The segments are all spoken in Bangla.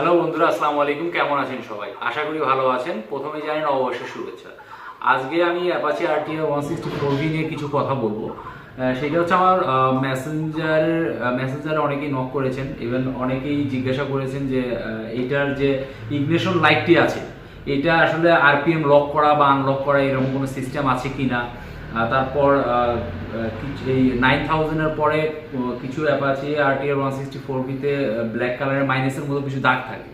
হ্যালো বন্ধুরা, আসসালামু আলাইকুম। কেমন আছেন সবাই? আশা করি ভালো আছেন। প্রথমে জানেন নববর্ষের শুভেচ্ছা। আজকে আমি Apache RTR one sixty four নিয়ে কিছু কথা বলব। সেটা হচ্ছে আমার মেসেঞ্জার মেসেঞ্জারে অনেকেই নক করেছেন। ইভেন অনেকেই জিজ্ঞাসা করেছেন যে এটার যে ইগনিশন লাইটটি আছে, এটা আসলে আরপিএম লক করা বা আনলক করা এরকম কোনো সিস্টেম আছে কি না তারপর এই নাইন থাউজেন্ডের পরে কিছু Apache RTR one sixty four ভিতে ব্ল্যাক কালারের মাইনাসের মতো কিছু দাগ থাকে।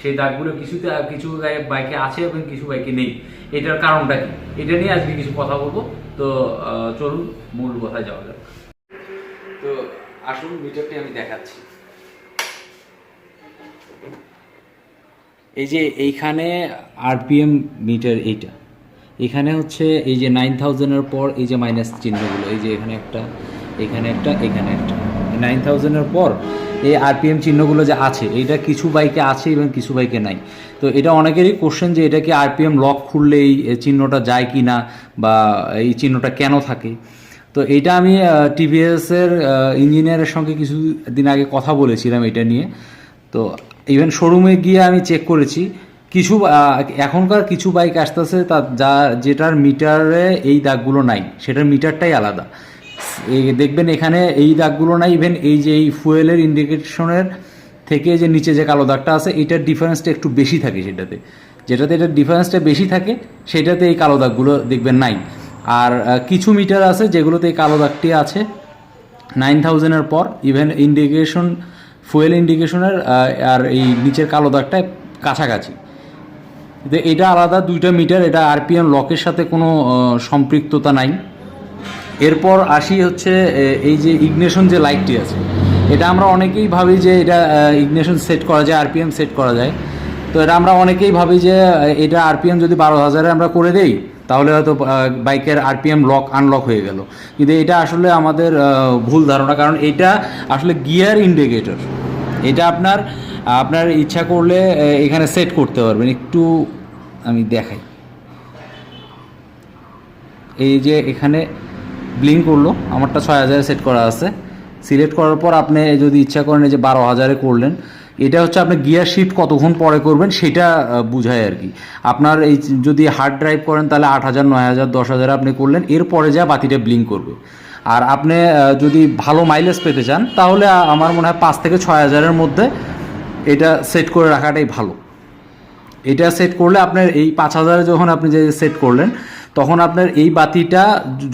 সেই দাগগুলো কিছুতে কিছু বাইকে আছে এবং কিছু বাইকে নেই। এটার কারণটা কি? এটা নিয়ে আজকে কিছু কথা বলব। তো চলুন, মূল কথায় যাওয়া যাক। তো, আসুন মিটারটি আমি দেখাচ্ছি। এই যে এইখানে আরপিএম মিটার এইটা। এখানে হচ্ছে এই যে নাইন থাউজেন্ডের পর এই যে মাইনাস চিহ্নগুলো, এই যে এখানে একটা এখানে একটা এখানে একটা। নাইন থাউজেন্ডের পর এই আরপিএম চিহ্নগুলো যে আছে, এইটা কিছু বাইকে আছে এবং কিছু বাইকে নাই। তো এটা অনেকেরই কোশ্চেন যে এটা কি আরপিএম লক খুললে এই চিহ্নটা যায় কি না বা এই চিহ্নটা কেন থাকে? তো এটা আমি টিভিএসের ইঞ্জিনিয়ারের সঙ্গে কিছুদিন আগে কথা বলেছিলাম এটা নিয়ে। তো ইভেন শোরুমে গিয়ে আমি চেক করেছি। কিছু এখনকার কিছু বাইক আসতেছে, তা যা, যেটার মিটারে এই দাগগুলো নাই, সেটার মিটারটাই আলাদা। দেখবেন এখানে এই দাগগুলো নাই ইভেন এই যে এই ফুয়েলের ইন্ডিকেশনের থেকে যে নিচে যে কালো দাগটা আছে, এটার ডিফারেন্সটা একটু বেশি থাকে সেটাতে। যেটাতে এটার ডিফারেন্সটা বেশি থাকে, সেটাতে এই কালো দাগগুলো দেখবেন নাই। আর কিছু মিটার আছে যেগুলোতে এই কালো দাগটি আছে নাইন থাউজেন্ডের পর ইভেন ইন্ডিকেশন ফুয়েল ইন্ডিকেশনের আর এই নিচের কালো দাগটা কাছাকাছি। তো এটা আলাদা, দুইটা মিটার, এটা আরপিএম লকের সাথে কোনো সম্পৃক্ততা নাই। এরপর আসি হচ্ছে এই যে ইগনেশন যে লাইটটি আছে। এটা আমরা অনেকেই ভাবি যে এটা ইগনেশন সেট করা যায়, আরপিএম সেট করা যায়। তো এটা আমরা অনেকেই ভাবি যে এটা আরপিএম যদি বারো হাজারে আমরা করে দেই, তাহলে হয়তো বাইকের আরপিএম লক আনলক হয়ে গেল। কিন্তু এটা আসলে আমাদের ভুল ধারণা, কারণ এটা আসলে গিয়ার ইন্ডিকেটর। এটা আপনার আপনার ইচ্ছা করলে এখানে সেট করতে পারবেন। একটু আমি দেখাই। এই যে এখানে ব্লিঙ্ক করল, আমারটা ছয় হাজারে সেট করা আছে। সিলেক্ট করার পর আপনি যদি ইচ্ছা করেন যে বারো হাজারে করলেন, এটা হচ্ছে আপনি গিয়ার শিফট কতক্ষণ পরে করবেন, সেটা বুঝায় আর কি। আপনার এই যদি হার্ড ড্রাইভ করেন, তাহলে আট হাজার, নয় হাজার, দশ হাজার আপনি করলেন, এরপরে যা বাতিটা ব্লিঙ্ক করবে। আর আপনি যদি ভালো মাইলেজ পেতে চান, তাহলে আমার মনে হয় পাঁচ থেকে ছয় হাজারের মধ্যে এটা সেট করে রাখাটাই ভালো। এটা সেট করলে আপনার এই পাঁচ হাজারে যখন আপনি যে সেট করলেন, তখন আপনার এই বাতিটা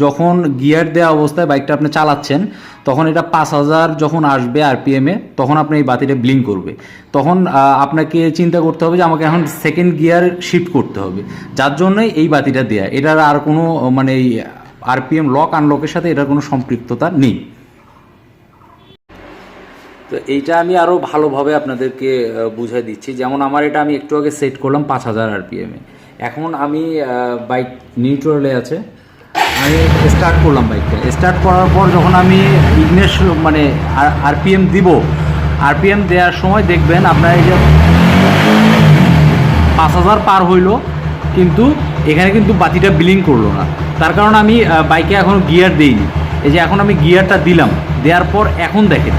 যখন গিয়ার দেওয়া অবস্থায় বাইকটা আপনি চালাচ্ছেন, তখন এটা পাঁচ হাজার যখন আসবে আরপিএমে তখন আপনি এই বাতিটা ব্লিঙ্ক করবে। তখন আপনাকে চিন্তা করতে হবে যে আমাকে এখন সেকেন্ড গিয়ার শিফট করতে হবে। যার জন্যই এই বাতিটা দেয়া। এটার আর কোনো মানে আরপিএম লক আনলকের সাথে এটার কোনো সম্পৃক্ততা নেই। তো এইটা আমি আরও ভালোভাবে আপনাদেরকে বুঝাই দিচ্ছি। যেমন আমার এটা আমি একটু আগে সেট করলাম পাঁচ হাজার আরপিএমে এখন আমি বাইক নিউট্রালে আছে। আমি স্টার্ট করলাম বাইকটা স্টার্ট করার পর যখন আমি ইগনেশ মানে আরপিএম দিব আরপিএম দেওয়ার সময় দেখবেন আপনার এই যে পাঁচ হাজার পার হইল, কিন্তু এখানে কিন্তু বাতিটা বিলিং করল না। তার কারণ আমি বাইকে এখন গিয়ার দিইনি। এই যে এখন আমি গিয়ারটা দিলাম, দেওয়ার পর এখন দেখেন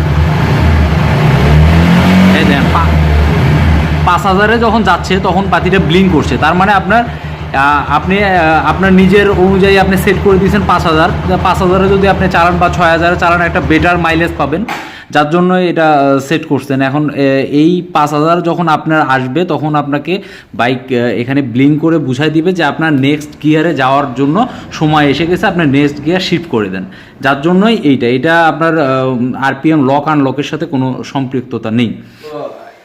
পাঁচ হাজারে যখন যাচ্ছে, তখন পাতিটা ব্লিং করছে। তার মানে আপনার আপনি আপনার নিজের অনুযায়ী আপনি সেট করে দিয়েছেন পাঁচ হাজার। পাঁচ হাজারে যদি আপনি চালান বা ছয় হাজারে চালান, একটা বেটার মাইলেজ পাবেন। যার জন্য এটা সেট করছেন। এখন এই পাঁচ হাজার যখন আপনার আসবে, তখন আপনাকে বাইক এখানে ব্লিং করে বুঝাই দিবে যে আপনার নেক্সট গিয়ারে যাওয়ার জন্য সময় এসে গেছে আপনার নেক্সট গিয়ার শিফট করে দেন। যার জন্যই এইটা, এটা আপনার আরপিএম লক আনলকের সাথে কোনো সম্পৃক্ততা নেই।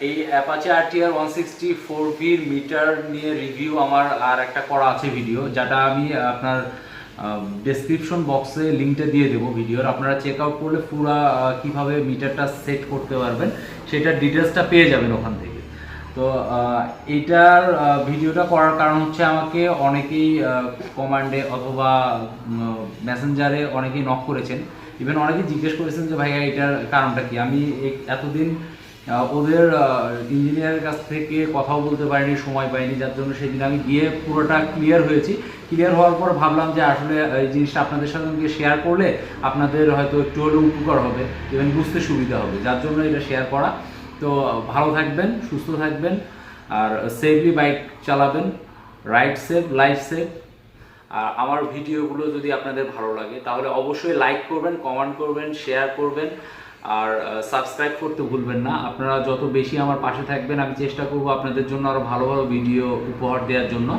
এই Apache RTR one sixty four meter নিয়ে রিভিউ আমার আর একটা করা আছে ভিডিও যেটা আমি আপনার ডেসক্রিপশন বক্সে লিঙ্কটা দিয়ে দেবো ভিডিওর আপনারা চেক আউট করলে পুরা কীভাবে মিটারটা সেট করতে পারবেন সেটার ডিটেলসটা পেয়ে যাবেন ওখান থেকে। তো এইটার ভিডিওটা করার কারণ হচ্ছে আমাকে অনেকেই কমান্ডে অথবা মেসেঞ্জারে অনেকেই নক করেছেন। ইভেন অনেকেই জিজ্ঞেস করেছেন যে, ভাইয়া, এটার কারণটা কি? আমি এতদিন ওদের ইঞ্জিনিয়ারের কাছ থেকে কথাও বলতে পারিনি, সময় পাইনি, যার জন্য সেদিন আমি গিয়ে পুরোটা ক্লিয়ার হয়েছি। ক্লিয়ার হওয়ার পর ভাবলাম যে আসলে এই জিনিসটা আপনাদের সঙ্গে শেয়ার করলে আপনাদের হয়তো একটু হলেও উপকার হবে ইভেন বুঝতে সুবিধা হবে, যার জন্য এটা শেয়ার করা। তো, ভালো থাকবেন, সুস্থ থাকবেন, আর সেফলি বাইক চালাবেন রাইড সেফ লাইফ সেফ আর আমার ভিডিওগুলো যদি আপনাদের ভালো লাগে, তাহলে অবশ্যই লাইক করবেন কমেন্ট করবেন শেয়ার করবেন। আর সাবস্ক্রাইব করতে ভুলবেন না। আপনারা যত বেশি আমার পাশে থাকবেন, আমি চেষ্টা করব আপনাদের জন্য আরও ভালো ভালো ভিডিও উপহার দেওয়ার জন্য।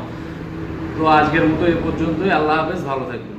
তো আজকের মতো এ পর্যন্তই। আল্লাহ হাফেজ, ভালো থাকবেন।